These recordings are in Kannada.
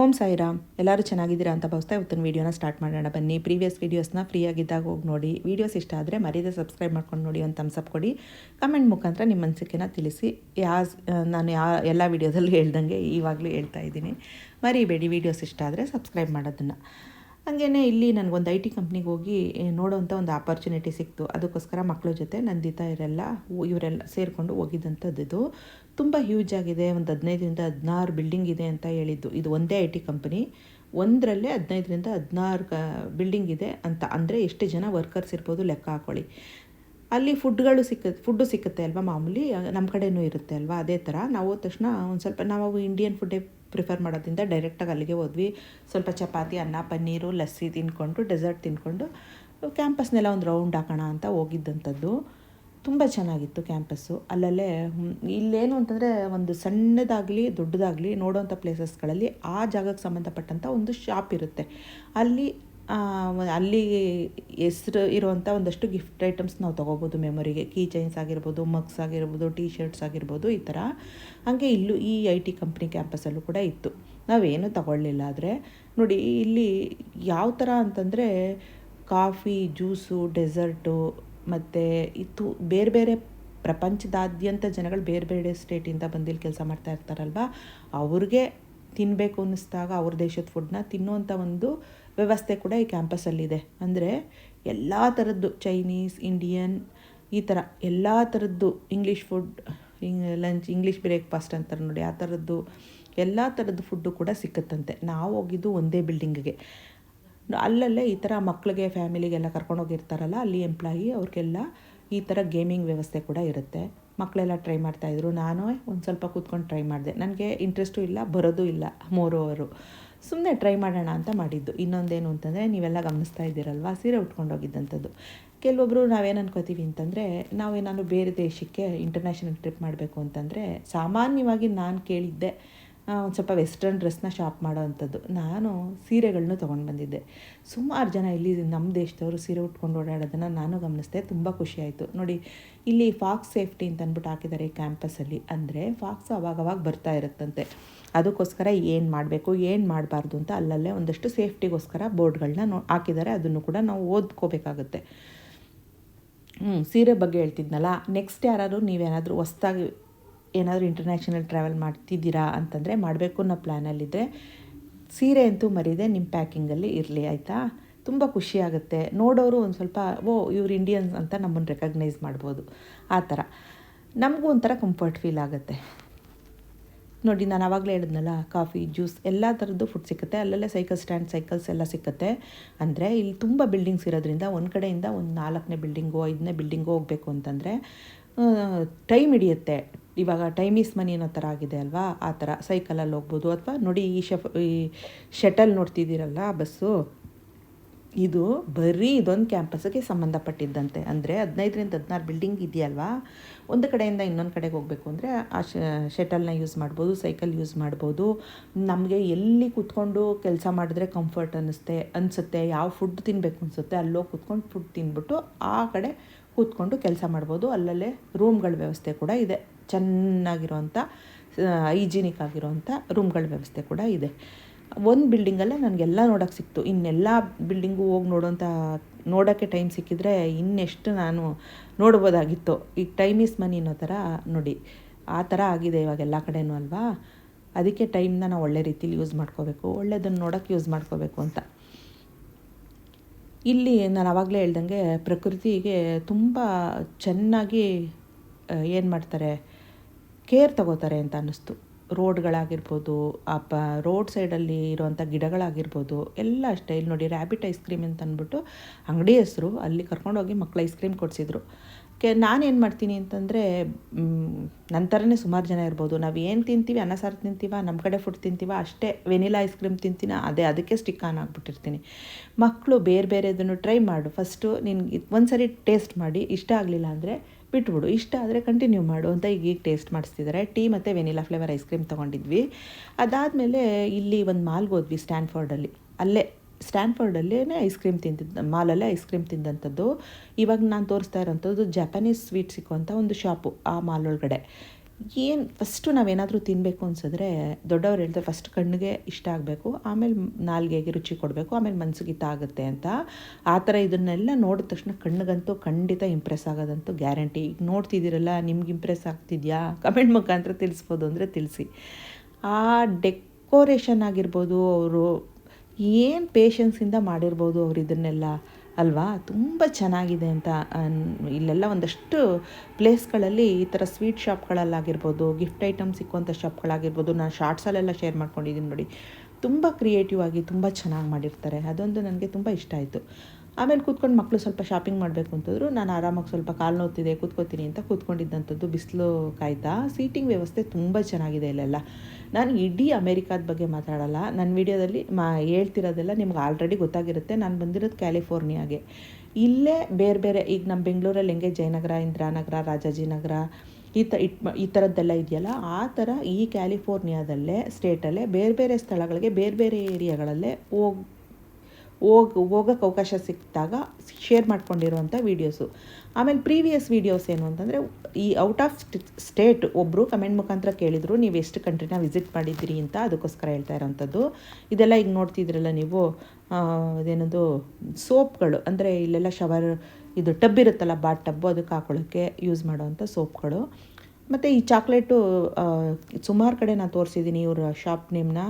ಓಂ ಸಾಯಿರಾಮ್, ಎಲ್ಲರೂ ಚೆನ್ನಾಗಿದ್ದೀರಾ ಅಂತ ಭಾವಿಸ್ತಾ ಇವತ್ತಿನ ವೀಡಿಯೋನ ಸ್ಟಾರ್ಟ್ ಮಾಡೋಣ. ಬನ್ನಿ, ಪ್ರೀವಿಯಸ್ ವೀಡಿಯೋಸ್ನ ಫ್ರೀಯಾಗಿದ್ದಾಗ ಹೋಗಿ ನೋಡಿ. ವೀಡಿಯೋಸ್ ಇಷ್ಟ ಆದರೆ ಮರೀದೆ ಸಬ್ಸ್ಕ್ರೈಬ್ ಮಾಡ್ಕೊಂಡು ನೋಡಿ ಒಂದು ಥಮ್ಸಪ್ ಕೊಡಿ. ಕಮೆಂಟ್ ಮುಖಾಂತರ ನಿಮ್ಮ ಅನಿಸಿಕೆನ ತಿಳಿಸಿ. ಯಾ ನಾನು ಯಾ, ಎಲ್ಲ ವೀಡಿಯೋದಲ್ಲೂ ಹೇಳ್ದಂಗೆ ಇವಾಗಲೂ ಹೇಳ್ತಾ ಇದ್ದೀನಿ. ಮರಿಬೇಡಿ, ವೀಡಿಯೋಸ್ ಇಷ್ಟ ಆದರೆ ಸಬ್ಸ್ಕ್ರೈಬ್ ಮಾಡೋದನ್ನು. ಹಾಗೇ ಇಲ್ಲಿ ನನಗೊಂದು ಐ ಟಿ ಕಂಪ್ನಿಗೆ ಹೋಗಿ ನೋಡೋವಂಥ ಒಂದು ಆಪರ್ಚುನಿಟಿ ಸಿಕ್ತು. ಅದಕ್ಕೋಸ್ಕರ ಮಕ್ಕಳ ಜೊತೆ ನಂದಿತಾ ಇವರೆಲ್ಲ ಇವರೆಲ್ಲ ಸೇರಿಕೊಂಡು ಹೋಗಿದ್ದಂಥದ್ದು ಇದು ತುಂಬ ಹ್ಯೂಜ್ ಆಗಿದೆ, ಒಂದು ಹದಿನೈದರಿಂದ ಹದಿನಾರು ಬಿಲ್ಡಿಂಗ್ ಇದೆ ಅಂತ ಹೇಳಿದ್ದು. ಇದು ಒಂದೇ ಐ ಟಿ ಕಂಪ್ನಿ. ಒಂದರಲ್ಲೇ ಹದಿನೈದರಿಂದ ಹದಿನಾರು ಕ ಬಿಲ್ಡಿಂಗ್ ಇದೆ ಅಂತ. ಅಂದರೆ ಎಷ್ಟು ಜನ ವರ್ಕರ್ಸ್ ಇರ್ಬೋದು ಲೆಕ್ಕ ಹಾಕೊಳ್ಳಿ. ಅಲ್ಲಿ ಫುಡ್ಗಳು ಸಿಕ್ಕ, ಫುಡ್ಡು ಸಿಕ್ಕುತ್ತೆ ಅಲ್ವಾ ಮಾಮೂಲಿ? ನಮ್ಮ ಕಡೆಯೂ ಇರುತ್ತೆ ಅಲ್ವಾ? ಅದೇ ಥರ ನಾವು ಹೋದ ತಕ್ಷಣ ಒಂದು ಸ್ವಲ್ಪ, ನಾವು ಇಂಡಿಯನ್ ಫುಡ್ಡೇ ಪ್ರಿಫರ್ ಮಾಡೋದ್ರಿಂದ ಡೈರೆಕ್ಟಾಗಿ ಅಲ್ಲಿಗೆ ಹೋದ್ವಿ. ಸ್ವಲ್ಪ ಚಪಾತಿ, ಅನ್ನ, ಪನ್ನೀರು, ಲಸ್ಸಿ ತಿಂದ್ಕೊಂಡು ಡೆಸರ್ಟ್ ತಿಂದ್ಕೊಂಡು ಕ್ಯಾಂಪಸ್ನೆಲ್ಲ ಒಂದು ರೌಂಡ್ ಹಾಕೋಣ ಅಂತ ಹೋಗಿದ್ದಂಥದ್ದು. ತುಂಬ ಚೆನ್ನಾಗಿತ್ತು ಕ್ಯಾಂಪಸ್ಸು ಅಲ್ಲಲ್ಲೇ ಇಲ್ಲೇನು ಅಂತಂದರೆ ಒಂದು ಸಣ್ಣದಾಗಲಿ, ದೊಡ್ಡದಾಗಲಿ ನೋಡೋವಂಥ ಪ್ಲೇಸಸ್ಗಳಲ್ಲಿ ಆ ಜಾಗಕ್ಕೆ ಸಂಬಂಧಪಟ್ಟಂಥ ಒಂದು ಶಾಪ್ ಇರುತ್ತೆ. ಅಲ್ಲಿ ಅಲ್ಲಿ ಹೆಸ್ರು ಇರುವಂಥ ಒಂದಷ್ಟು ಗಿಫ್ಟ್ ಐಟಮ್ಸ್ ನಾವು ತೊಗೋಬೋದು. ಮೆಮೊರಿಗೆ ಕೀ ಚೈನ್ಸ್ ಆಗಿರ್ಬೋದು ಮಗ್ಸ್ ಆಗಿರ್ಬೋದು ಟೀ ಶರ್ಟ್ಸ್ ಆಗಿರ್ಬೋದು, ಈ ಥರ ಹಾಗೆ ಇಲ್ಲೂ ಈ ಐ ಟಿ ಕಂಪ್ನಿ ಕ್ಯಾಂಪಸಲ್ಲೂ ಕೂಡ ಇತ್ತು. ನಾವೇನು ತಗೊಳ್ಳಿಲ್ಲ. ಆದರೆ ನೋಡಿ, ಇಲ್ಲಿ ಯಾವ ಥರ ಅಂತಂದರೆ ಕಾಫಿ ಜ್ಯೂಸು ಡೆಸರ್ಟು ಮತ್ತು ಇತ್ತು. ಬೇರೆ ಬೇರೆ ಪ್ರಪಂಚದಾದ್ಯಂತ ಜನಗಳು ಬೇರೆ ಬೇರೆ ಸ್ಟೇಟಿಂದ ಬಂದಿಲ್ಲಿ ಕೆಲಸ ಮಾಡ್ತಾ ಇರ್ತಾರಲ್ವ? ಅವ್ರಿಗೆ ತಿನ್ನಬೇಕು ಅನ್ನಿಸ್ದಾಗ ಅವ್ರ ದೇಶದ ಫುಡ್ನ ತಿನ್ನುವಂಥ ಒಂದು ವ್ಯವಸ್ಥೆ ಕೂಡ ಈ ಕ್ಯಾಂಪಸಲ್ಲಿದೆ ಅಂದರೆ ಎಲ್ಲ ಥರದ್ದು ಚೈನೀಸ್, ಇಂಡಿಯನ್ ಈ ಥರ ಎಲ್ಲ ಥರದ್ದು English food lunch English breakfast ಅಂತಾರೆ ನೋಡಿ, ಆ ಥರದ್ದು ಎಲ್ಲ ಥರದ್ದು ಫುಡ್ಡು ಕೂಡ ಸಿಕ್ಕತ್ತಂತೆ. ನಾವು ಹೋಗಿದ್ದು ಒಂದೇ ಬಿಲ್ಡಿಂಗಿಗೆ ಅಲ್ಲಲ್ಲೇ ಈ ಥರ ಮಕ್ಕಳಿಗೆ ಫ್ಯಾಮಿಲಿಗೆಲ್ಲ ಕರ್ಕೊಂಡೋಗಿರ್ತಾರಲ್ಲ ಅಲ್ಲಿ ಎಂಪ್ಲಾಯಿ ಅವ್ರಿಗೆಲ್ಲ ಈ ಥರ ಗೇಮಿಂಗ್ ವ್ಯವಸ್ಥೆ ಕೂಡ ಇರುತ್ತೆ. ಮಕ್ಕಳೆಲ್ಲ ಟ್ರೈ ಮಾಡ್ತಾಯಿದ್ರು ನಾನು ಒಂದು ಸ್ವಲ್ಪ ಕೂತ್ಕೊಂಡು ಟ್ರೈ ಮಾಡಿದೆ. ನನಗೆ ಇಂಟ್ರೆಸ್ಟು ಇಲ್ಲ, ಬರೋದು ಇಲ್ಲ, ಮೋರ್ ಓವರು ಸುಮ್ಮನೆ ಟ್ರೈ ಮಾಡೋಣ ಅಂತ ಮಾಡಿದ್ದು. ಇನ್ನೊಂದೇನು ಅಂತಂದರೆ, ನೀವೆಲ್ಲ ಗಮನಿಸ್ತಾ ಇದ್ದೀರಲ್ವ, ಸೀರೆ ಉಟ್ಕೊಂಡೋಗಿದ್ದಂಥದ್ದು. ಕೆಲವೊಬ್ಬರು ನಾವೇನು ಅನ್ಕೋತೀವಿ ಅಂತಂದರೆ ನಾವೇನಾದ್ರು ಬೇರೆ ದೇಶಕ್ಕೆ ಇಂಟರ್ನ್ಯಾಷನಲ್ ಟ್ರಿಪ್ ಮಾಡಬೇಕು ಅಂತಂದರೆ, ಸಾಮಾನ್ಯವಾಗಿ ನಾನು ಕೇಳಿದ್ದೆ ಒಂದು ಸ್ವಲ್ಪ ವೆಸ್ಟರ್ನ್ ಡ್ರೆಸ್ನ ಶಾಪ್ ಮಾಡೋ ಅಂಥದ್ದು. ನಾನು ಸೀರೆಗಳನ್ನೂ ತೊಗೊಂಡು ಬಂದಿದ್ದೆ. ಸುಮಾರು ಜನ ಇಲ್ಲಿ ನಮ್ಮ ದೇಶದವರು ಸೀರೆ ಉಟ್ಕೊಂಡು ಓಡಾಡೋದನ್ನು ನಾನು ಗಮನಿಸಿದೆ. ತುಂಬ ಖುಷಿಯಾಯಿತು ನೋಡಿ, ಇಲ್ಲಿ ಫಾಕ್ಸ್ ಸೇಫ್ಟಿ ಅಂತ ಅಂದ್ಬಿಟ್ಟು ಹಾಕಿದ್ದಾರೆ ಕ್ಯಾಂಪಸಲ್ಲಿ ಅಂದರೆ ಫಾಕ್ಸ್ ಅವಾಗವಾಗ ಬರ್ತಾ ಇರುತ್ತಂತೆ. ಅದಕ್ಕೋಸ್ಕರ ಏನು ಮಾಡಬೇಕು, ಏನು ಮಾಡಬಾರ್ದು ಅಂತ ಅಲ್ಲಲ್ಲೇ ಒಂದಷ್ಟು ಸೇಫ್ಟಿಗೋಸ್ಕರ ಬೋರ್ಡ್ಗಳನ್ನ ನೋ, ಹಾಕಿದ್ದಾರೆ. ಅದನ್ನು ಕೂಡ ನಾವು ಓದ್ಕೋಬೇಕಾಗುತ್ತೆ. ಹ್ಞೂ ಸೀರೆ ಬಗ್ಗೆ ಹೇಳ್ತಿದ್ನಲ್ಲ, ನೆಕ್ಸ್ಟ್ ಯಾರಾದರೂ ನೀವೇನಾದರೂ ಹೊಸ್ದಾಗಿ ಏನಾದರೂ ಇಂಟರ್ನ್ಯಾಷನಲ್ ಟ್ರಾವೆಲ್ ಮಾಡ್ತಿದ್ದೀರಾ ಅಂತಂದರೆ ಮಾಡಬೇಕು ಅನ್ನೋ ಪ್ಲ್ಯಾನಲ್ಲಿದ್ದರೆ ಸೀರೆ ಅಂತೂ ಮರಿದೆ ನಿಮ್ಮ ಪ್ಯಾಕಿಂಗಲ್ಲಿ ಇರಲಿ, ಆಯಿತಾ? ತುಂಬ ಖುಷಿಯಾಗುತ್ತೆ ನೋಡೋರು ಒಂದು ಸ್ವಲ್ಪ, ಓ, ಇವ್ರು ಇಂಡಿಯನ್ಸ್ ಅಂತ ನಮ್ಮನ್ನು ರೆಕಗ್ನೈಸ್ ಮಾಡ್ಬೋದು. ಆ ಥರ. ನಮಗೂ ಒಂಥರ ಕಂಫರ್ಟ್ ಫೀಲ್ ಆಗುತ್ತೆ. ನೋಡಿ, ನಾನು ಆವಾಗಲೇ ಹೇಳಿದ್ನಲ್ಲ, ಕಾಫಿ, ಜ್ಯೂಸ್ ಎಲ್ಲ ಥರದ್ದು ಫುಡ್ ಸಿಗುತ್ತೆ ಅಲ್ಲಲ್ಲೇ ಸೈಕಲ್ ಸ್ಟ್ಯಾಂಡ್ ಸೈಕಲ್ಸ್ ಎಲ್ಲ ಸಿಗುತ್ತೆ ಅಂದರೆ ಇಲ್ಲಿ ತುಂಬ ಬಿಲ್ಡಿಂಗ್ಸ್ ಇರೋದ್ರಿಂದ ಒಂದು ಕಡೆಯಿಂದ ಒಂದು ನಾಲ್ಕನೇ ಬಿಲ್ಡಿಂಗು ಐದನೇ ಬಿಲ್ಡಿಂಗು ಹೋಗಬೇಕು ಅಂತಂದರೆ ಟೈಮ್ ಹಿಡಿಯುತ್ತೆ. ಇವಾಗ ಟೈಮ್ ಈಸ್ ಮನಿ ಅನ್ನೋ ಥರ ಆಗಿದೆ ಅಲ್ವಾ? ಆ ಥರ ಸೈಕಲಲ್ಲಿ ಹೋಗ್ಬೋದು. ಅಥವಾ ನೋಡಿ ಈ ಶಫ್, ಈ ಶಟಲ್ ನೋಡ್ತಿದ್ದೀರಲ್ಲ, ಬಸ್ಸು? ಇದು ಬರೀ ಇದೊಂದು ಕ್ಯಾಂಪಸ್ಗೆ ಸಂಬಂಧಪಟ್ಟಿದ್ದಂತೆ. ಅಂದರೆ ಹದಿನೈದರಿಂದ ಹದಿನಾರು ಬಿಲ್ಡಿಂಗ್ ಇದೆಯಲ್ವಾ? ಒಂದು ಕಡೆಯಿಂದ ಇನ್ನೊಂದು ಕಡೆಗೆ ಹೋಗಬೇಕು ಅಂದರೆ ಆ ಶಟಲ್ನ ಯೂಸ್ ಮಾಡ್ಬೋದು, ಸೈಕಲ್ ಯೂಸ್ ಮಾಡ್ಬೋದು. ನಮಗೆ ಎಲ್ಲಿ ಕೂತ್ಕೊಂಡು ಕೆಲಸ ಮಾಡಿದ್ರೆ ಕಂಫರ್ಟ್ ಅನ್ನಿಸುತ್ತೆ ಅನಿಸುತ್ತೆ, ಯಾವ ಫುಡ್ ತಿನ್ನಬೇಕು ಅನಿಸುತ್ತೆ, ಅಲ್ಲೋಗಿ ಕೂತ್ಕೊಂಡು ಫುಡ್ ತಿಂದ್ಬಿಟ್ಟು ಆ ಕಡೆ ಕೂತ್ಕೊಂಡು ಕೆಲಸ ಮಾಡ್ಬೋದು. ಅಲ್ಲಲ್ಲೇ ರೂಮ್ಗಳ ವ್ಯವಸ್ಥೆ ಕೂಡ ಇದೆ. ಚೆನ್ನಾಗಿರೋವಂಥ ಹೈಜಿನಿಕ್ ಆಗಿರೋವಂಥ ರೂಮ್ಗಳ ವ್ಯವಸ್ಥೆ ಕೂಡ ಇದೆ. ಒಂದು ಬಿಲ್ಡಿಂಗಲ್ಲೇ ನನಗೆಲ್ಲ ನೋಡೋಕ್ಕೆ ಸಿಕ್ತು. ಇನ್ನೆಲ್ಲ ಬಿಲ್ಡಿಂಗು ಹೋಗಿ ನೋಡೋಂಥ ನೋಡೋಕ್ಕೆ ಟೈಮ್ ಸಿಕ್ಕಿದ್ರೆ ಇನ್ನೆಷ್ಟು ನಾನು ನೋಡ್ಬೋದಾಗಿತ್ತು. ಈಗ ಟೈಮ್ ಈಸ್ ಮನಿ ಅನ್ನೋ ಥರ ನೋಡಿ. ಆ ಥರ ಆಗಿದೆ ಇವಾಗ ಎಲ್ಲ ಕಡೆನೂ ಅಲ್ವಾ? ಅದಕ್ಕೆ ಟೈಮ್ನ ನಾವು ಒಳ್ಳೆ ರೀತಿಲಿ ಯೂಸ್ ಮಾಡ್ಕೋಬೇಕು. ಒಳ್ಳೆಯದನ್ನು ನೋಡೋಕ್ಕೆ ಯೂಸ್ ಮಾಡ್ಕೋಬೇಕು ಅಂತ. ಇಲ್ಲಿ ನಾನು ಆವಾಗಲೇ ಹೇಳ್ದಂಗೆ ಪ್ರಕೃತಿಗೆ ತುಂಬ ಚೆನ್ನಾಗಿ ಏನು ಮಾಡ್ತಾರೆ ಕೇರ್ ತಗೋತಾರೆ ಅಂತ ಅನ್ನಿಸ್ತು. ರೋಡ್ಗಳಾಗಿರ್ಬೋದು ಆ ಪ ರೋಡ್ ಸೈಡಲ್ಲಿ ಇರುವಂಥ ಗಿಡಗಳಾಗಿರ್ಬೋದು, ಎಲ್ಲ ಅಷ್ಟೇ. ಇಲ್ಲಿ ನೋಡಿ ರ್ಯಾಬಿಟ್ ಐಸ್ ಕ್ರೀಮ್ ಅಂತ ಅಂದ್ಬಿಟ್ಟು ಅಂಗಡಿ ಹೆಸರು, ಅಲ್ಲಿ ಕರ್ಕೊಂಡೋಗಿ ಮಕ್ಳು ಐಸ್ ಕ್ರೀಮ್ ಕೊಡಿಸಿದ್ರು. ಕೆ, ನಾನೇನು ಮಾಡ್ತೀನಿ ಅಂತಂದರೆ ನನ್ನ ಥರನೇ ಸುಮಾರು ಜನ ಇರ್ಬೋದು. ನಾವು ಏನು ತಿಂತೀವಿ, ಅನ್ನ, ಸಾರು ತಿಂತೀವ ನಮ್ಮ ಕಡೆ ಫುಡ್ ತಿಂತೀವ, ಅಷ್ಟೇ ವೆನಿಲಾ ಐಸ್ ಕ್ರೀಮ್ ತಿಂತೀನ, ಅದೇ ಅದಕ್ಕೆ ಸ್ಟಿಕ್ ಆನ್ ಆಗಿಬಿಟ್ಟಿರ್ತೀನಿ. ಮಕ್ಕಳು ಬೇರೆ ಬೇರೆದನ್ನು ಟ್ರೈ ಮಾಡು. ಫಸ್ಟು ನಿನ್ಗೆ ಒಂದು ಸರಿ ಟೇಸ್ಟ್ ಮಾಡಿ. ಇಷ್ಟ ಆಗಲಿಲ್ಲ ಅಂದರೆ ಬಿಟ್ಬಿಡು. ಇಷ್ಟ ಆದರೆ ಕಂಟಿನ್ಯೂ ಮಾಡು ಅಂತ ಈಗ ಈಗ ಟೇಸ್ಟ್ ಮಾಡಿಸ್ತಿದ್ದಾರೆ ಟೀ ಮತ್ತು ವೆನಿಲಾ ಫ್ಲೇವರ್ ಐಸ್ ಕ್ರೀಮ್ ತೊಗೊಂಡಿದ್ವಿ. ಅದಾದಮೇಲೆ ಇಲ್ಲಿ ಒಂದು ಮಾಲ್ಗೆ ಹೋದ್ವಿ ಸ್ಟ್ಯಾನ್ಫೋರ್ಡಲ್ಲಿ ಅಲ್ಲೇ ಸ್ಟ್ಯಾನ್ಫೋರ್ಡಲ್ಲೇ ಐಸ್ ಕ್ರೀಮ್ ತಿಂತಿದ್ದ, ಮಾಲಲ್ಲೇ ಐಸ್ ಕ್ರೀಮ್ ತಿಂದಂಥದ್ದು. ಇವಾಗ ನಾನು ತೋರಿಸ್ತಾ ಇರೋಂಥದ್ದು ಜಪಾನೀಸ್ ಸ್ವೀಟ್ ಸಿಕ್ಕುವಂಥ ಒಂದು ಶಾಪು ಆ ಮಾಲ್ ಒಳಗಡೆ ಏನು ಫಸ್ಟು ನಾವೇನಾದರೂ ತಿನ್ನಬೇಕು ಅನ್ಸಿದ್ರೆ ದೊಡ್ಡವ್ರು ಹೇಳ್ತಾರೆ ಫಸ್ಟ್ ಕಣ್ಣಿಗೆ ಇಷ್ಟ ಆಗಬೇಕು, ಆಮೇಲೆ ನಾಲ್ಗೆಗೆ ರುಚಿ ಕೊಡಬೇಕು, ಆಮೇಲೆ ಮನಸ್ಸಿಗೆ ಆಗುತ್ತೆ ಅಂತ. ಆ ಥರ ಇದನ್ನೆಲ್ಲ ನೋಡಿದ ತಕ್ಷಣ ಕಣ್ಣಿಗಂತೂ ಖಂಡಿತ ಇಂಪ್ರೆಸ್ ಆಗೋದಂತೂ ಗ್ಯಾರಂಟಿ ಈಗ ನೋಡ್ತಿದ್ದೀರಲ್ಲ, ನಿಮ್ಗೆ ಇಂಪ್ರೆಸ್ ಆಗ್ತಿದ್ಯಾ? ಕಮೆಂಟ್ ಮುಖಾಂತರ ತಿಳಿಸ್ಬೋದು ಅಂದರೆ ತಿಳಿಸಿ. ಆ ಡೆಕೋರೇಷನ್ ಆಗಿರ್ಬೋದು, ಅವರು ಏನು ಪೇಷನ್ಸಿಂದ ಮಾಡಿರ್ಬೋದು ಅವ್ರು ಇದನ್ನೆಲ್ಲ ಅಲ್ವಾ? ತುಂಬ ಚೆನ್ನಾಗಿದೆ ಅಂತ ಇಲ್ಲೆಲ್ಲ ಒಂದಷ್ಟು ಪ್ಲೇಸ್ಗಳಲ್ಲಿ ಈ ಥರ ಸ್ವೀಟ್ ಶಾಪ್ಗಳಲ್ಲಾಗಿರ್ಬೋದು, ಗಿಫ್ಟ್ ಐಟಮ್ ಸಿಕ್ಕುವಂಥ ಶಾಪ್ಗಳಾಗಿರ್ಬೋದು, ನಾನು ಶಾರ್ಟ್ಸಲ್ಲೆಲ್ಲ ಶೇರ್ ಮಾಡ್ಕೊಂಡಿದ್ದೀನಿ ನೋಡಿ. ತುಂಬ ಕ್ರಿಯೇಟಿವ್ ಆಗಿ ತುಂಬ ಚೆನ್ನಾಗಿ ಮಾಡಿರ್ತಾರೆ. ಅದೊಂದು ನನಗೆ ತುಂಬ ಇಷ್ಟ ಆಯಿತು. ಆಮೇಲೆ ಕೂತ್ಕೊಂಡು ಮಕ್ಕಳು ಸ್ವಲ್ಪ ಶಾಪಿಂಗ್ ಮಾಡಬೇಕು ಅಂತಂದ್ರು. ನಾನು ಆರಾಮಾಗಿ ಸ್ವಲ್ಪ ಕಾಲು ನೋತಿದೆ ಕೂತ್ಕೋತೀನಿ ಅಂತ ಕೂತ್ಕೊಂಡಿದ್ದಂಥದ್ದು ಬಿಸಿಲು ಕಾಯ್ತಾ ಸೀಟಿಂಗ್ ವ್ಯವಸ್ಥೆ ತುಂಬ ಚೆನ್ನಾಗಿದೆ ಇಲ್ಲೆಲ್ಲ. ನಾನು ಇಡೀ ಅಮೇರಿಕಾದ ಬಗ್ಗೆ ಮಾತಾಡಲ್ಲ. ನನ್ನ ವಿಡಿಯೋದಲ್ಲಿ ಮಾ, ಹೇಳ್ತಿರೋದೆಲ್ಲ ನಿಮ್ಗೆ ಆಲ್ರೆಡಿ ಗೊತ್ತಾಗಿರುತ್ತೆ. ನಾನು ಬಂದಿರೋದು ಕ್ಯಾಲಿಫೋರ್ನಿಯಾಗೆ. ಇಲ್ಲೇ ಬೇರೆ ಬೇರೆ, ಈಗ ನಮ್ಮ ಬೆಂಗಳೂರಲ್ಲಿ ಹೆಂಗೆ ಜಯನಗರ, ಇಂದಿರಾನಗರ, ರಾಜಾಜಿನಗರ, ಈ ತ, ಇಟ್ ಈ ಥರದ್ದೆಲ್ಲ ಇದೆಯಲ್ಲ, ಆ ಥರ ಈ ಕ್ಯಾಲಿಫೋರ್ನಿಯಾದಲ್ಲೇ, ಸ್ಟೇಟಲ್ಲೇ ಬೇರೆ ಬೇರೆ ಸ್ಥಳಗಳಿಗೆ, ಬೇರೆ ಬೇರೆ ಏರಿಯಾಗಳಲ್ಲೇ ಹೋಗಿ ಹೋಗ್ ಹೋಗೋಕ್ಕೆ ಅವಕಾಶ ಸಿಕ್ಕಿದಾಗ ಶೇರ್ ಮಾಡ್ಕೊಂಡಿರುವಂಥ ವೀಡಿಯೋಸು ಆಮೇಲೆ ಪ್ರೀವಿಯಸ್ ವೀಡಿಯೋಸ್ ಏನು ಅಂತಂದರೆ, ಈ ಔಟ್ ಆಫ್ ಸ್ಟೇಟ್ ಒಬ್ಬರು ಕಮೆಂಟ್ ಮುಖಾಂತರ ಕೇಳಿದರು, ನೀವು ಎಷ್ಟು ಕಂಟ್ರಿನ ವಿಸಿಟ್ ಮಾಡಿದ್ದೀರಿ ಅಂತ ಅದಕ್ಕೋಸ್ಕರ ಹೇಳ್ತಾ ಇರೋವಂಥದ್ದು ಇದೆಲ್ಲ ಈಗ ನೋಡ್ತಿದ್ರಲ್ಲ ನೀವು ಅದೇನದು, ಸೋಪ್ಗಳು, ಅಂದರೆ ಇಲ್ಲೆಲ್ಲ ಶವರ್ ಇದು ಟಬ್ ಇರುತ್ತಲ್ಲ ಬಾಟ್ ಟಬ್ಬು ಅದಕ್ಕೆ ಹಾಕೊಳ್ಳೋಕ್ಕೆ ಯೂಸ್ ಮಾಡೋವಂಥ ಸೋಪ್ಗಳು. ಮತ್ತು ಈ ಚಾಕ್ಲೇಟು ಸುಮಾರು ಕಡೆ ನಾನು ತೋರಿಸಿದ್ದೀನಿ ಇವರ ಶಾಪ್ ನೇಮ್ನ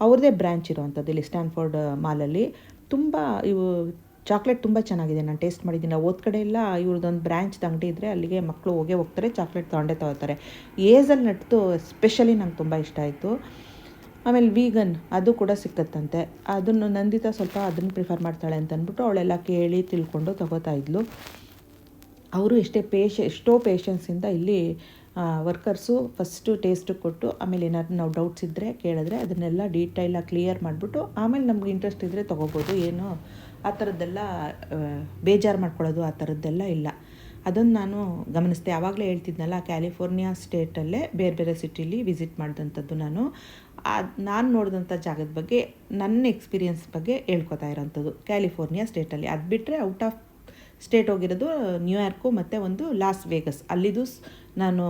ಅವ್ರದ್ದೇ ಬ್ರ್ಯಾಂಚ್ ಇರೋವಂಥದ್ದು ಇಲ್ಲಿ ಸ್ಟ್ಯಾನ್ಫೋರ್ಡ್ ಮಾಲಲ್ಲಿ ತುಂಬ ಇವು ಚಾಕ್ಲೇಟ್ ತುಂಬ ಚೆನ್ನಾಗಿದೆ. ನಾನು ಟೇಸ್ಟ್ ಮಾಡಿದ್ದೀನಿ. ಓದ್ ಕಡೆ ಎಲ್ಲ ಇವ್ರದ್ದೊಂದು ಬ್ರ್ಯಾಂಚ್ ಅಂಗಡಿ ಇದ್ದರೆ ಅಲ್ಲಿಗೆ ಮಕ್ಕಳು ಹೋಗೇ ಹೋಗ್ತಾರೆ ಚಾಕ್ಲೇಟ್ ತೊಗೊಂಡೇ ತಗೋತಾರೆ. ಏಜಲ್ಲಿ ನಟ್ದು ಸ್ಪೆಷಲಿ ನಂಗೆ ತುಂಬ ಇಷ್ಟ ಆಯಿತು. ಆಮೇಲೆ ವೀಗನ್ ಅದು ಕೂಡ ಸಿಕ್ಕತ್ತಂತೆ. ಅದನ್ನು ನಂದಿತಾ ಸ್ವಲ್ಪ ಅದನ್ನು ಪ್ರಿಫರ್ ಮಾಡ್ತಾಳೆ ಅಂತ ಅಂದ್ಬಿಟ್ಟು ಅವಳೆಲ್ಲ ಕೇಳಿ ತಿಳ್ಕೊಂಡು ತಗೋತಾ ಇದ್ಲು. ಅವರು ಎಷ್ಟೇ ಪೇಶ ಎಷ್ಟೋ ಪೇಷನ್ಸಿಂದ ಇಲ್ಲಿ ವರ್ಕರ್ಸು ಫಸ್ಟು ಟೇಸ್ಟು ಕೊಟ್ಟು ಆಮೇಲೆ ಏನಾದ್ರು ನಾವು ಡೌಟ್ಸ್ ಇದ್ದರೆ ಕೇಳಿದ್ರೆ ಅದನ್ನೆಲ್ಲ ಡೀಟೈಲಾಗಿ ಕ್ಲಿಯರ್ ಮಾಡಿಬಿಟ್ಟು ಆಮೇಲೆ ನಮ್ಗೆ ಇಂಟ್ರೆಸ್ಟ್ ಇದ್ದರೆ ತೊಗೋಬೋದು. ಏನು ಆ ಥರದ್ದೆಲ್ಲ ಬೇಜಾರು ಮಾಡ್ಕೊಳ್ಳೋದು ಆ ಥರದ್ದೆಲ್ಲ ಇಲ್ಲ. ಅದನ್ನು ನಾನು ಗಮನಿಸಿದೆ. ಆವಾಗಲೇ ಹೇಳ್ತಿದ್ನಲ್ಲ ಕ್ಯಾಲಿಫೋರ್ನಿಯಾ ಸ್ಟೇಟಲ್ಲೇ ಬೇರೆ ಬೇರೆ ಸಿಟಿಲಿ ವಿಸಿಟ್ ಮಾಡಿದಂಥದ್ದು ನಾನು. ಅದು ನಾನು ನೋಡಿದಂಥ ಜಾಗದ ಬಗ್ಗೆ, ನನ್ನ ಎಕ್ಸ್ಪೀರಿಯನ್ಸ್ ಬಗ್ಗೆ ಹೇಳ್ಕೊತಾ ಇರೋಂಥದ್ದು ಕ್ಯಾಲಿಫೋರ್ನಿಯಾ ಸ್ಟೇಟಲ್ಲಿ ಅದು ಬಿಟ್ಟರೆ ಔಟ್ ಆಫ್ ಸ್ಟೇಟ್ ಹೋಗಿರೋದು, ನ್ಯೂಯಾರ್ಕು ಮತ್ತು ಒಂದು ಲಾಸ್ ವೇಗಸ್. ಅಲ್ಲಿದು ನಾನು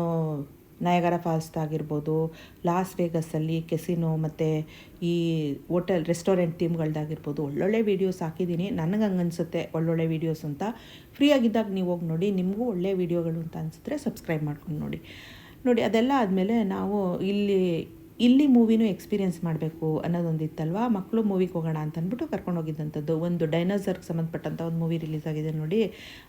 ನಯಗರ ಫಾಲ್ಸ್ ಆಗಿರ್ಬೋದು, ಲಾಸ್ ವೇಗಸ್ಸಲ್ಲಿ ಕೆಸಿನೋ ಮತ್ತು ಈ ಹೋಟೆಲ್, ರೆಸ್ಟೋರೆಂಟ್ ಥೀಮ್ಗಳ್ದಾಗಿರ್ಬೋದು ಒಳ್ಳೊಳ್ಳೆ ವೀಡಿಯೋಸ್ ಹಾಕಿದ್ದೀನಿ. ನನಗೆ ಹಂಗೆ ಅನಿಸುತ್ತೆ ಒಳ್ಳೊಳ್ಳೆ ವೀಡಿಯೋಸ್ ಅಂತ. ಫ್ರೀ ಆಗಿದ್ದಾಗ ನೀವು ಹೋಗಿ ನೋಡಿ, ನಿಮಗೂ ಒಳ್ಳೆ ವೀಡಿಯೋಗಳು ಅಂತ ಅನಿಸಿದ್ರೆ ಸಬ್ಸ್ಕ್ರೈಬ್ ಮಾಡ್ಕೊಂಡು ನೋಡಿ. ನೋಡಿ, ಅದೆಲ್ಲ ಆದಮೇಲೆ ನಾವು ಇಲ್ಲಿ ಇಲ್ಲಿ ಮೂವಿನೂ ಎಕ್ಸ್ಪೀರಿಯೆನ್ಸ್ ಮಾಡಬೇಕು ಅನ್ನೋದೊಂದು ಇತ್ತಲ್ವಾ ಮಕ್ಕಳು ಮೂವಿಗೆ ಹೋಗೋಣ ಅಂತ ಅಂದ್ಬಿಟ್ಟು ಕರ್ಕೊಂಡು ಹೋಗಿದ್ದಂಥದ್ದು ಒಂದು ಡೈನೋಸರ್ಗೆ ಸಂಬಂಧಪಟ್ಟಂಥ ಒಂದು ಮೂವಿ ರಿಲೀಸ್ ಆಗಿದೆ ನೋಡಿ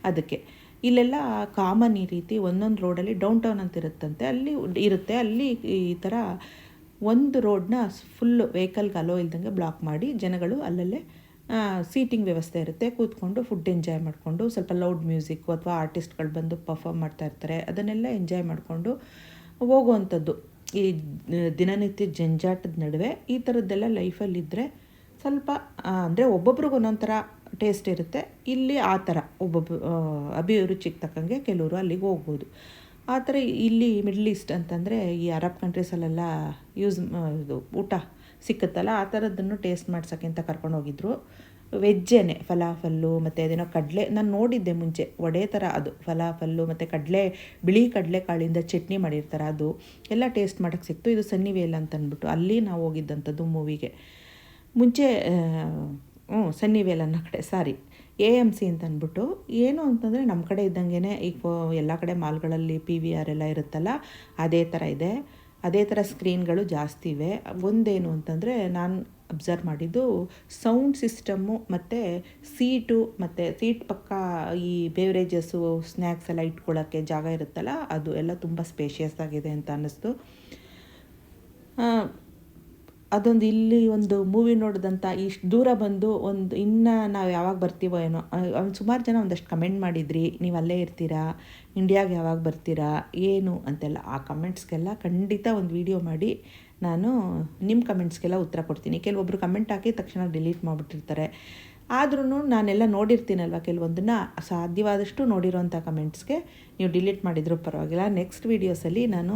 ಅದಕ್ಕೆ. ಇಲ್ಲೆಲ್ಲ ಕಾಮನ್ ಈ ರೀತಿ ಒಂದೊಂದು ರೋಡಲ್ಲಿ ಡೌನ್ ಟೌನ್ ಅಂತ ಇರುತ್ತಂತೆ. ಅಲ್ಲಿ ಇರುತ್ತೆ. ಅಲ್ಲಿ ಈ ಥರ ಒಂದು ರೋಡ್ನ ಫುಲ್ಲು ವೆಹಿಕಲ್ಗೆ ಅಲೋ ಇಲ್ದಂಗೆ ಬ್ಲಾಕ್ ಮಾಡಿ ಜನಗಳು ಅಲ್ಲಲ್ಲೇ ಸೀಟಿಂಗ್ ವ್ಯವಸ್ಥೆ ಇರುತ್ತೆ. ಕೂತ್ಕೊಂಡು ಫುಡ್ ಎಂಜಾಯ್ ಮಾಡಿಕೊಂಡು ಸ್ವಲ್ಪ ಲೌಡ್ ಮ್ಯೂಸಿಕ್ಕು ಅಥವಾ ಆರ್ಟಿಸ್ಟ್ಗಳು ಬಂದು ಪರ್ಫಾಮ್ ಮಾಡ್ತಾ ಇರ್ತಾರೆ. ಅದನ್ನೆಲ್ಲ ಎಂಜಾಯ್ ಮಾಡಿಕೊಂಡು ಹೋಗುವಂಥದ್ದು. ಈ ದಿನನಿತ್ಯ ಜಂಜಾಟದ ನಡುವೆ ಈ ಥರದ್ದೆಲ್ಲ ಲೈಫಲ್ಲಿದ್ದರೆ ಸ್ವಲ್ಪ ಅಂದರೆ ಒಬ್ಬೊಬ್ರಿಗೆ ಒಂದೊಂದು ಟೇಸ್ಟ್ ಇರುತ್ತೆ. ಇಲ್ಲಿ ಆ ಥರ ಒಬ್ಬೊಬ್ಬ ಅಭಿರುಚಿಗೆ ತಕ್ಕಂಗೆ ಕೆಲವರು ಅಲ್ಲಿಗೆ ಹೋಗ್ಬೋದು. ಆ ಥರ ಇಲ್ಲಿ ಮಿಡ್ಲ್ ಈಸ್ಟ್ ಅಂತಂದರೆ ಈ ಅರಬ್ ಕಂಟ್ರೀಸಲ್ಲೆಲ್ಲ ಯೂಸ್ ಇದು ಊಟ ಸಿಕ್ಕತ್ತಲ್ಲ, ಆ ಥರದ್ದನ್ನು ಟೇಸ್ಟ್ ಮಾಡ್ಸೋಕ್ಕೆ ಅಂತ ಕರ್ಕೊಂಡು ಹೋಗಿದ್ರು ವೆಜ್ಜೇನೆ, ಫಲಾಫಲ್ಲು, ಮತ್ತು ಅದೇನೋ ಕಡಲೆ, ನಾನು ನೋಡಿದ್ದೆ ಮುಂಚೆ, ವಡೆ ಥರ ಅದು, ಫಲಾಫಲ್ಲು, ಮತ್ತು ಕಡಲೆ, ಬಿಳಿ ಕಡಲೆ ಕಾಳಿಂದ ಚಟ್ನಿ ಮಾಡಿರ್ತಾರೆ ಅದು, ಎಲ್ಲ ಟೇಸ್ಟ್ ಮಾಡೋಕ್ಕೆ ಸಿಕ್ತು, ಇದು ಸನ್ನಿವೇಲ್ ಅಂತ ಅಂದ್ಬಿಟ್ಟು, ಅಲ್ಲಿ ನಾವು ಹೋಗಿದ್ದಂಥದ್ದು ಮೂವಿಗೆ. ಮುಂಚೆ ಹ್ಞೂ ಸನ್ನಿವೇಲ್ ಅನ್ನೋ ಕಡೆ, ಸಾರಿ, ಎ ಎಂ ಸಿ ಅಂತ ಅಂದ್ಬಿಟ್ಟು, ಏನು ಅಂತಂದರೆ ನಮ್ಮ ಕಡೆ ಇದ್ದಂಗೆ ಈಗ ಎಲ್ಲ ಕಡೆ ಮಾಲ್ಗಳಲ್ಲಿ ಪಿ ವಿ ಆರ್ ಎಲ್ಲ ಇರುತ್ತಲ್ಲ, ಅದೇ ಥರ ಇದೆ. ಅದೇ ಥರ ಸ್ಕ್ರೀನ್ಗಳು ಜಾಸ್ತಿ ಇವೆ. ಒಂದೇನು ಅಂತಂದರೆ ನಾನು ಅಬ್ಸರ್ವ್ ಮಾಡಿದ್ದು ಸೌಂಡ್ ಸಿಸ್ಟಮ್ಮು ಮತ್ತು ಸೀಟು ಮತ್ತು ಸೀಟ್ ಪಕ್ಕ ಈ ಬೇವ್ರೇಜಸ್ಸು, ಸ್ನ್ಯಾಕ್ಸ್ ಎಲ್ಲ ಇಟ್ಕೊಳ್ಳೋಕ್ಕೆ ಜಾಗ ಇರುತ್ತಲ್ಲ, ಅದು ಎಲ್ಲ ತುಂಬ ಸ್ಪೇಷಿಯಸ್ ಆಗಿದೆ ಅಂತ ಅನ್ನಿಸ್ತು. ಅದೊಂದು ಇಲ್ಲಿ ಒಂದು ಮೂವಿ ನೋಡಿದಂಥ ಇಷ್ಟು ದೂರ ಬಂದು ಒಂದು ಇನ್ನು ನಾವು ಯಾವಾಗ ಬರ್ತೀವೋ ಏನೋ ಸುಮಾರು ಜನ ಒಂದಷ್ಟು ಕಮೆಂಟ್ ಮಾಡಿದ್ರಿ, ನೀವು ಅಲ್ಲೇ ಇರ್ತೀರಾ ಇಂಡಿಯಾಗೆ ಯಾವಾಗ ಬರ್ತೀರಾ, ಏನು ಅಂತೆಲ್ಲ, ಆ ಕಮೆಂಟ್ಸ್ಗೆಲ್ಲ ಖಂಡಿತ ಒಂದು ವಿಡಿಯೋ ಮಾಡಿ ನಾನು ನಿಮ್ಮ ಕಮೆಂಟ್ಸ್ಗೆಲ್ಲ ಉತ್ತರ ಕೊಡ್ತೀನಿ. ಕೆಲವೊಬ್ಬರು ಕಮೆಂಟ್ ಹಾಕಿ ತಕ್ಷಣ ಡಿಲೀಟ್ ಮಾಡಿಬಿಟ್ಟಿರ್ತಾರೆ. ಆದ್ರೂ ನಾನೆಲ್ಲ ನೋಡಿರ್ತೀನಲ್ವ ಕೆಲವೊಂದನ್ನು ಸಾಧ್ಯವಾದಷ್ಟು ನೋಡಿರೋಂಥ ಕಮೆಂಟ್ಸ್ಗೆ ನೀವು ಡಿಲೀಟ್ ಮಾಡಿದರೂ ಪರವಾಗಿಲ್ಲ. ನೆಕ್ಸ್ಟ್ ವೀಡಿಯೋಸಲ್ಲಿ ನಾನು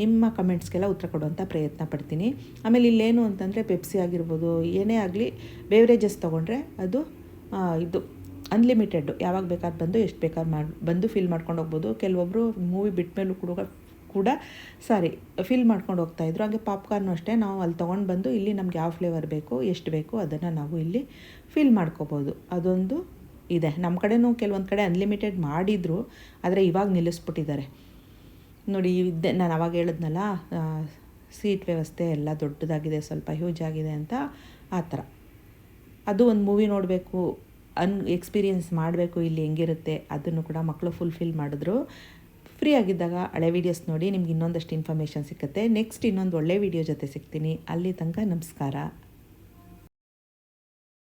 ನಿಮ್ಮ ಕಮೆಂಟ್ಸ್ಗೆಲ್ಲ ಉತ್ತರ ಕೊಡುವಂಥ ಪ್ರಯತ್ನ ಪಡ್ತೀನಿ. ಆಮೇಲೆ ಇಲ್ಲೇನು ಅಂತಂದರೆ ಪೆಪ್ಸಿ ಆಗಿರ್ಬೋದು, ಏನೇ ಆಗಲಿ ಬೇವ್ರೇಜಸ್ ತೊಗೊಂಡ್ರೆ ಅದು ಇದು ಅನ್ಲಿಮಿಟೆಡ್ ಯಾವಾಗ ಬೇಕಾದ್ರೆ ಬಂದು, ಎಷ್ಟು ಬೇಕಾದ್ರೆ ಮಾಡಿ, ಬಂದು ಫಿಲ್ ಮಾಡ್ಕೊಂಡು ಹೋಗ್ಬೋದು. ಕೆಲವೊಬ್ಬರು ಮೂವಿ ಬಿಟ್ಟ ಮೇಲೂ ಕೂಡ ಕೂಡ ಸಾರಿ ಫಿಲ್ ಮಾಡ್ಕೊಂಡು ಹೋಗ್ತಾಯಿದ್ರು ಹಾಗೆ ಪಾಪ್ಕಾರ್ನು ಅಷ್ಟೇ ನಾವು ಅಲ್ಲಿ ತೊಗೊಂಡು ಬಂದು ಇಲ್ಲಿ ನಮ್ಗೆ ಯಾವ ಫ್ಲೇವರ್ ಬೇಕು, ಎಷ್ಟು ಬೇಕು ಅದನ್ನು ನಾವು ಇಲ್ಲಿ ಫಿಲ್ ಮಾಡ್ಕೋಬೋದು. ಅದೊಂದು ಇದೆ. ನಮ್ಮ ಕಡೆನೂ ಕೆಲವೊಂದು ಕಡೆ ಅನ್ಲಿಮಿಟೆಡ್ ಮಾಡಿದರು, ಆದರೆ ಇವಾಗ ನಿಲ್ಲಿಸ್ಬಿಟ್ಟಿದ್ದಾರೆ. ನೋಡಿ ಇದ್ದೆ ನಾನು ಅವಾಗ ಹೇಳಿದ್ನಲ್ಲ ಸೀಟ್ ವ್ಯವಸ್ಥೆ ಎಲ್ಲ ದೊಡ್ಡದಾಗಿದೆ, ಸ್ವಲ್ಪ ಹ್ಯೂಜ್ ಆಗಿದೆ ಅಂತ, ಆ ಥರ. ಅದು ಒಂದು ಮೂವಿ ನೋಡಬೇಕು, ಅನ್ ಎಕ್ಸ್ಪೀರಿಯೆನ್ಸ್ ಮಾಡಬೇಕು, ಇಲ್ಲಿ ಹೆಂಗಿರುತ್ತೆ, ಅದನ್ನು ಕೂಡ ಮಕ್ಕಳು ಫುಲ್ಫಿಲ್ ಮಾಡಿದ್ರು. ಫ್ರೀ ಆಗಿದ್ದಾಗ ಹಳೆ ವೀಡಿಯೋಸ್ ನೋಡಿ, ನಿಮ್ಗೆ ಇನ್ನೊಂದಷ್ಟು ಇನ್ಫಾರ್ಮೇಷನ್ ಸಿಗುತ್ತೆ ನೆಕ್ಸ್ಟ್ ಇನ್ನೊಂದು ಒಳ್ಳೆ ವೀಡಿಯೋ ಜೊತೆ ಸಿಗ್ತೀನಿ. ಅಲ್ಲಿ ತನಕ ನಮಸ್ಕಾರ.